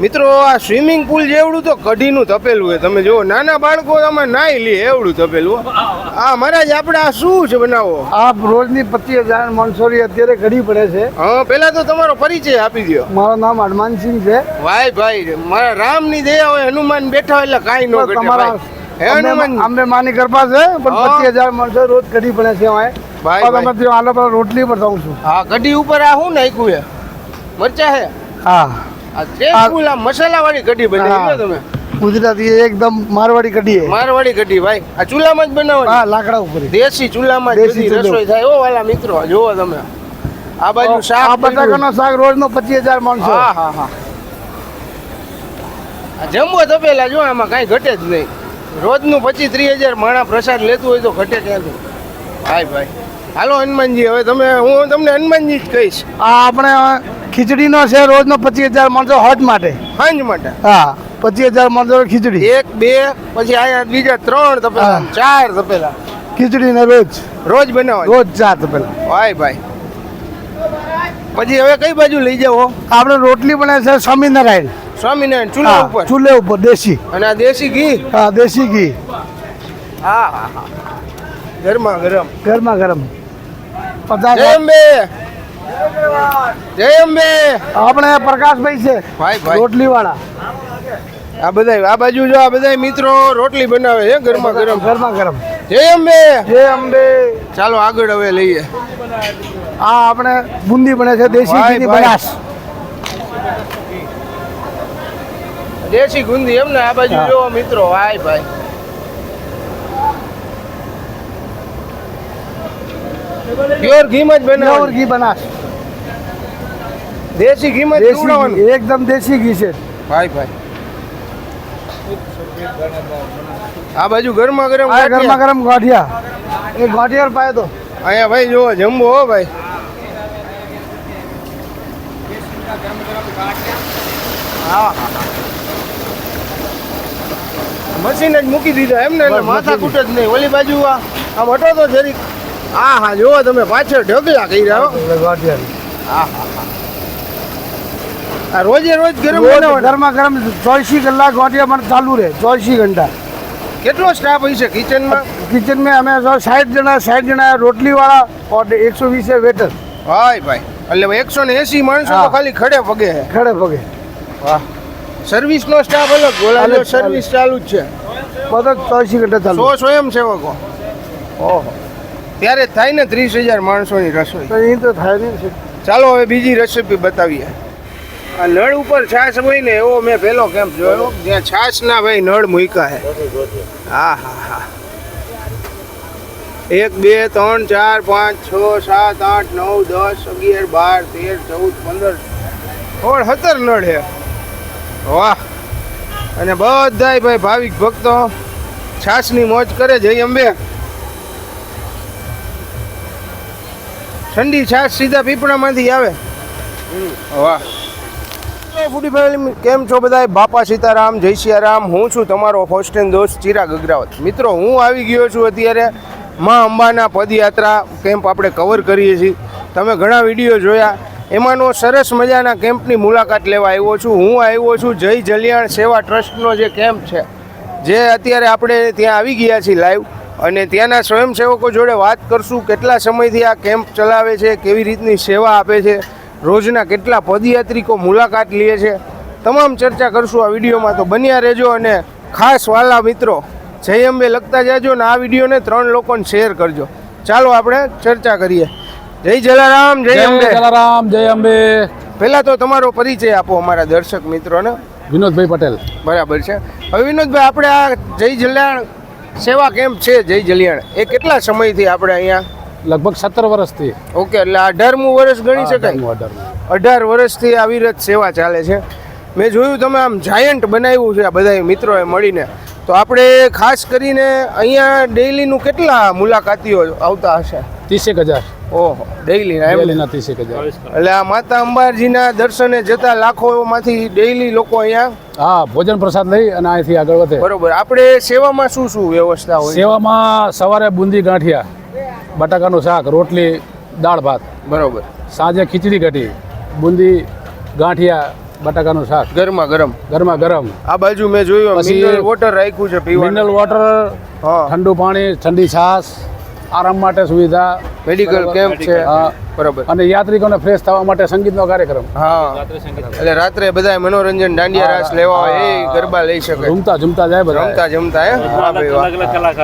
મિત્રો આ swimming pool જેવડું તો કઢીનું તપેલું છે. તમે જુઓ નાના બાળકો તમે નાઈ લે એવડું તપેલું. હો. આ મહારાજ આપણે આ શું છે બનાવો? આ રોજની પચીસ હજાર માણસોની અત્યારે ઘડી પડે છે. હા પેલા તો તમારો પરિચય આપી દો મારું નામ હનુમાનસિંહ છે. ભાઈ ભાઈ મારા રામની દયા હોય હનુમાન બેઠા હોય એટલે કાંઈ ન તમારા અંબે માની કૃપા છે પણ. પચીસ હજાર માણસો રોજ કઢી પડે છે ભાઈ, તમે આલો પર રોટલી પર છું. હા કઢી ઉપર આ શું નાખ્યું છે? મરચા હે હા. આ ટેસ્ટફુલ મસાલા વાળી કઢી બનાવી. તમે. ગુજરાતી એકદમ મારવાડી કઢી. મારવાડી કઢી ભાઈ. આ ચૂલામાં જ બનાવવાની? હા લાકડા ઉપર. દેશી ચૂલામાં જ દેશી રસોઈ થાય. ઓ વાલા મિત્રો જોવો તમે. આ બાજુ શાક આ બટાકાનો શાક રોજ નો પચીસ હજાર માણસો. હા હા હા. આ જમવો તપેલા જો આમાં કાંઈ ઘટે જ નહીં. રોજનું પચીસ ત્રીસ હજાર માણા પ્રસાદ લેતું હોય તો ઘટે ક્યાંથી? ભાઈ ભાઈ. હાલો હનુમાનજી હવે તમે હું તમને હનુમાનજી જ કહીશ. આ આપણે ખીચડીનો છે રોજ નો પચીસ હજાર માણસો હજ માટે. સાંજ માટે? હા પચીસ હજાર માણસો ખીચડી. એક બે પછી આયા બીજા ત્રણ તપેલા ચાર તપેલા. ખીચડી ને રોજ. રોજ બનાવો રોજ ચાર તપેલા. ભાઈ ભાઈ. પછી હવે કઈ બાજુ લઈ જાઓ? આપણે રોટલી બનાવે છે સ્વામિનારાયણ. સ્વામિનારાયણ ચૂલે ઉપર? ચૂલે ઉપર દેશી. અને આ દેશી ઘી? હા દેશી ઘી. હા ગરમા ગરમ. ગરમા ગરમ. પચાસ જય અંબે. આપણે પ્રકાશભાઈ છે ભાઈ ભાઈ. રોટલી વાળા આ બધા આ બાજુ જો આ બધા મિત્રો રોટલી બનાવે છે ગરમા ગરમ ગરમા. ગરમ જય અંબે. જય અંબે. ચાલો આગળ હવે લઈએ. આ આપણે બુંદી બને છે દેશી ઘીની બનાસ. દેશી ગુંદી એમ ને આ બાજુ જો મિત્રો ભાઈ. ભાઈ પ્યોર ઘી જ પ્યોર બનાવવાનું ઘી બનાસ. દેશી ઘીમાં દેશી એકદમ દેશી ઘી છે. ભાઈ ભાઈ. આ બાજુ ગરમા ગરમ ગરમા ગરમ ગાંઠિયા. એ ગાંઠિયા પાય તો. અહીંયા ભાઈ જુઓ જમવો હો ભાઈ. હા. મશીન જ મૂકી દીધા એમ ને એટલે માથા. કૂટ જ નહીં. ઓલી બાજુ આ આમ હટો તો જરીક. હા હા જુઓ તમે પાછળ ઢગલા કર્યા હો. હા હા રોજે રોજ ગરમ ગરમા ગરમ ચોવીસી કલાક વાટિયા પણ ચાલુ રહે ચોવીસી ઘંટા. કેટલો સ્ટાફ હોય છે કિચનમાં કિચનમાં અમે સાઠ જણા સાઠ જણા રોટલીવાળા ઓર એકસો વીસે વેટર હાય ભાઈ. એટલે એકસો ને એસી માણસો ખાલી ખડે પગે ખડે પગે. વાહ. સર્વિસનો સ્ટાફ અલગ ગોળાનો સર્વિસ ચાલુ જ છે. બધો ચોવીસી ઘંટા ચાલુ. સો સ્વયંસેવકો. ઓહો. ત્યારે થાય ને ત્રીસ હજાર માણસોની રસોઈ. તો એ તો થાય ને. ચાલો હવે બીજી રેસીપી બતાવીએ. આ નળ ઉપર છાશ હોય ને એવો મેં પહેલો કેમ્પ જોયો. જ્યાં છાશના ભાઈ નળ મૂક્યા હે. હા હા હા. એક બે ત્રણ ચાર પાંચ છ સાત આઠ નવ દસ અગિયાર બાર તેર ચૌદ પંદર. સોળ સત્તર નળ હે. વાહ. અને બધાય ભાઈ ભાવિક ભક્તો છાશની મોજ કરે જય અંબે. ઠંડી છાશ સીધા પીપળામાંથી આવે. વાહ. ફૂડી ફેમિલી કેમ છો બધાય? બાપા સીતારામ, જય સિયારામ. હું છું તમારો હોસ્ટ એન્ડ દોસ્ત ચિરાગ અગ્રાવત મિત્રો, હું આવી ગયો છું અત્યારે મા અંબાના પદયાત્રા કેમ્પ આપણે કવર કરીએ છીએ. તમે ઘણા વીડિયો જોયા. એમાંનો સરસ મજાના કેમ્પની મુલાકાત લેવા આવ્યો છું. હું આવ્યો છું જય જલિયાણ સેવા ટ્રસ્ટનો જે કેમ્પ છે, જે અત્યારે આપણે ત્યાં આવી ગયા છીએ લાઈવ અને ત્યાંના સ્વયંસેવકો જોડે વાત કરશું, કેટલા સમયથી આ કેમ્પ ચલાવે છે, કેવી રીતની સેવા આપે છે રોજના કેટલા પદયાત્રિકો મુલાકાત લે છે. તમામ ચર્ચા કરશું આ વિડીયોમાં. તો બન્યા રહેજો અને ખાસ વાલા મિત્રો જય અંબે લખતા જાજો ને આ વિડીયોને ત્રણ લોકોને શેર કરજો. ચાલો આપણે ચર્ચા કરીએ. જય જલારામ જય જય અંબે. જલારામ જય અંબે. પહેલાં તો તમારો પરિચય આપો અમારા દર્શક મિત્રોને. વિનોદભાઈ પટેલ. બરાબર છે. હવે વિનોદભાઈ આપણે આ જય જલ્યાણ સેવા કેમ્પ છે જય જલિયાણ. એ કેટલા સમયથી આપણે અહીંયા લગભગ સત્તર વર્ષથી. ઓકે એટલે અઢારમું વર્ષ ગણી શકાય. અઢાર વર્ષથી આવી રીત સેવા ચાલે છે. મેં જોયું તમે આમ જાયન્ટ બનાવ્યું છે આ બધા મિત્રોએ મળીને. તો આપણે ખાસ કરીને અહીંયા ડેઈલીનું કેટલા મુલાકાતીઓ આવતા હશે? ત્રીસેક હજાર. ઓહો ડેઈલી ડેલીના ત્રીસેક હજાર. એટલે આ માતા અંબાજીના દર્શને જતા લાખોમાંથી ડેઈલી લોકો અહીંયા? હા ભોજન પ્રસાદ લઈ અને અહીંથી આગળ વધે. બરોબર. આપણે સેવામાં શું શું વ્યવસ્થા હોય? સેવામાં સવારે બુંદી ગાંઠિયા બટાકાનું શાક રોટલી દાળ ભાત. બરાબર. સાંજે ખીચડી કઢી બુંદી ગાંઠિયા બટાકાનું શાક. ગરમા ગરમ. ગરમા ગરમ. આ બાજુ મેં જોયું પછી- મિનરલ વોટર રાખ્યું છે મિનરલ વોટર ઠંડુ પાણી ઠંડી છાશ આરામ માટે સુવિધા. મેડિકલ કેમ્પ છે. હા. બરાબર. અને યાત્રિકોને ફ્રેશ થવા માટે સંગીતનો કાર્યક્રમ. હા. એટલે રાત્રે બધા મનોરંજન દાંડિયા રાસ લેવા હોય એ ગરબા લઈ શકે. જમતા જમતા જાય બધા. જમતા જમતા હે.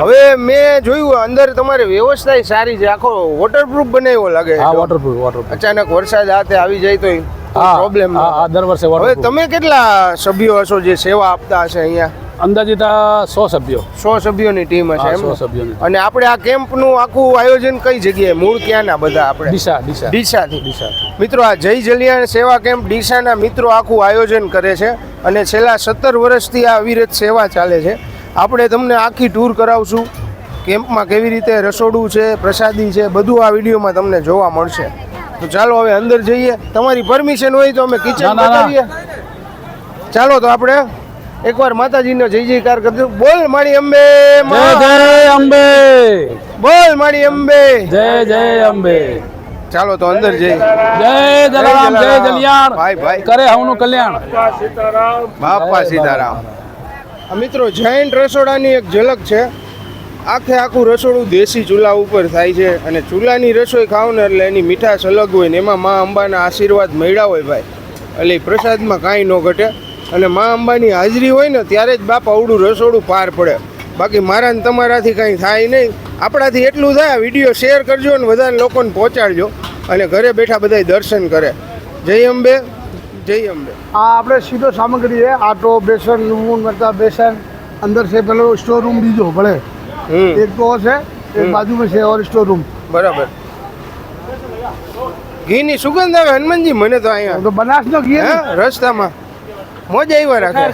હવે મેં જોયું અંદર તમારી વ્યવસ્થા સારી છે. આખો વોટરપ્રૂફ બનાવ્યો લાગે હા વોટરપ્રૂફ વોટરપ્રૂફ અચાનક વરસાદ હાથે આવી જાય તો હા પ્રોબ્લેમ હા હા દર વર્ષે હવે તમે કેટલા સભ્યો હશો જે સેવા આપતા હશે અહીંયા? અંદાજિત આ સો સભ્યો. સો સભ્યોની ટીમ હશે સો સભ્યોની અને આપણે આ કેમ્પનું આખું આયોજન કઈ જગ્યાએ? મૂળ ક્યાંના બધા આપણે? ડીસા દિશા ડીસાથી. ડીસા મિત્રો આ જય જલિયાણ સેવા કેમ્પ ડીસાના મિત્રો આખું આયોજન કરે છે અને છેલ્લા સત્તર વર્ષથી આ અવિરત સેવા ચાલે છે. આપણે તમને આખી ટૂર કરાવશું. કેમ્પમાં કેવી રીતે રસોડું છે પ્રસાદી છે બધું આ વિડીયોમાં તમને જોવા મળશે. તો ચાલો હવે અંદર જઈએ. તમારી પરમિશન હોય તો અમે કિચન. બતાવીએ. ચાલો તો આપણે એકવાર માતાજીનો જય જયકાર કરજો બોલ માણી અંબે જય જય અંબે. બોલ માણી અંબે. જય જય અંબે. ચાલો તો અંદર જઈ જય જલારામ જય જલિયાણ. ભાઈ, ભાઈ. કરે હવનું કલ્યાણ. બાપા સીતારામ. આ મિત્રો જૈન રસોડાની એક ઝલક છે. આખે આખું રસોડું દેશી ચૂલા ઉપર થાય છે અને ચૂલાની રસોઈ ખાવ ને એટલે એની મીઠાશ અલગ હોય ને એમાં મા અંબાના આશીર્વાદ મળ્યા હોય ભાઈ. એટલે પ્રસાદમાં કાંઈ ન ઘટે. અને મા અંબાની હાજરી હોય ને ત્યારે જ બાપા અવડું રસોડું પાર પડે. બાકી મારા ને તમારાથી કાંઈ થાય નહીં. આપણાથી એટલું થાય વીડિયો શેર કરજો અને વધારે લોકોને પહોંચાડજો. અને ઘરે બેઠા બધાય દર્શન કરે. જય અંબે જય અંબે. આ આપણે સીધો સામગ્રી છે આટો બેસન લૂણ મરતા બેસન. અંદર છે પેલો સ્ટોર રૂમ બીજો ભલે. એક તો છે એક બાજુમાં છે ઓર સ્ટોર રૂમ બરાબર. ઘીની સુગંધ આવે હનુમાનજી મને તો અહીંયા. તો બનાસનો ઘી રસ્તામાં. મોજ આવ્યા રાખે.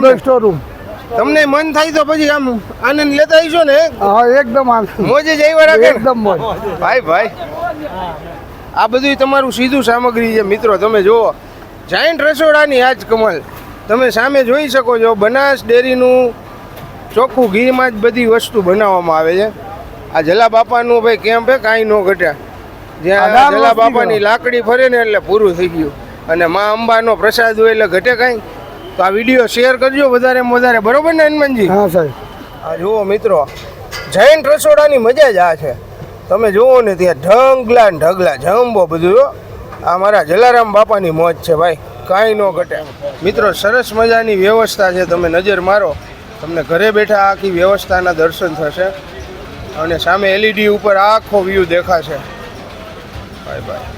બધો સ્ટોર રૂમ તમને મન થાય તો પછી આમ આનંદ લેતા આવીશો ને? હા એકદમ. મોજે જ આવ્યા રાખે એકદમ મોજ. ભાઈ ભાઈ. આ બધું તમારું સીધું સામગ્રી છે. મિત્રો તમે જુઓ. જાયન્ટ રસોડાની આજ કમલ. તમે સામે જોઈ શકો છો બનાસ ડેરીનું ચોખ્ખું ઘીમાં જ બધી વસ્તુ બનાવવામાં આવે છે. આ જલા બાપાનું ભાઈ કેમ્પ હે કાંઈ ન ઘટ્યા. જ્યાં જલા બાપાની લાકડી ફરે ને એટલે પૂરું થઈ ગયું. અને મા અંબાનો પ્રસાદ હોય એટલે ઘટે કાંઈ. તો આ વીડિયો શેર કરજો વધારે વધારે. બરોબર ને હનુમાનજી? હા સાહેબ. આ જુઓ મિત્રો જૈન રસોડાની મજા જ આ છે. તમે જુઓ ને ત્યાં ઢગલા ને ઢગલા જમ્બો બધું જો આ મારા જલારામ બાપાની મોજ છે ભાઈ. કાંઈ ન ઘટે. મિત્રો સરસ મજાની વ્યવસ્થા છે. તમે નજર મારો. તમને ઘરે બેઠા આખી વ્યવસ્થાના દર્શન થશે. અને સામે એલઈડી ઉપર આખો વ્યૂ દેખાશે. ભાઈ ભાઈ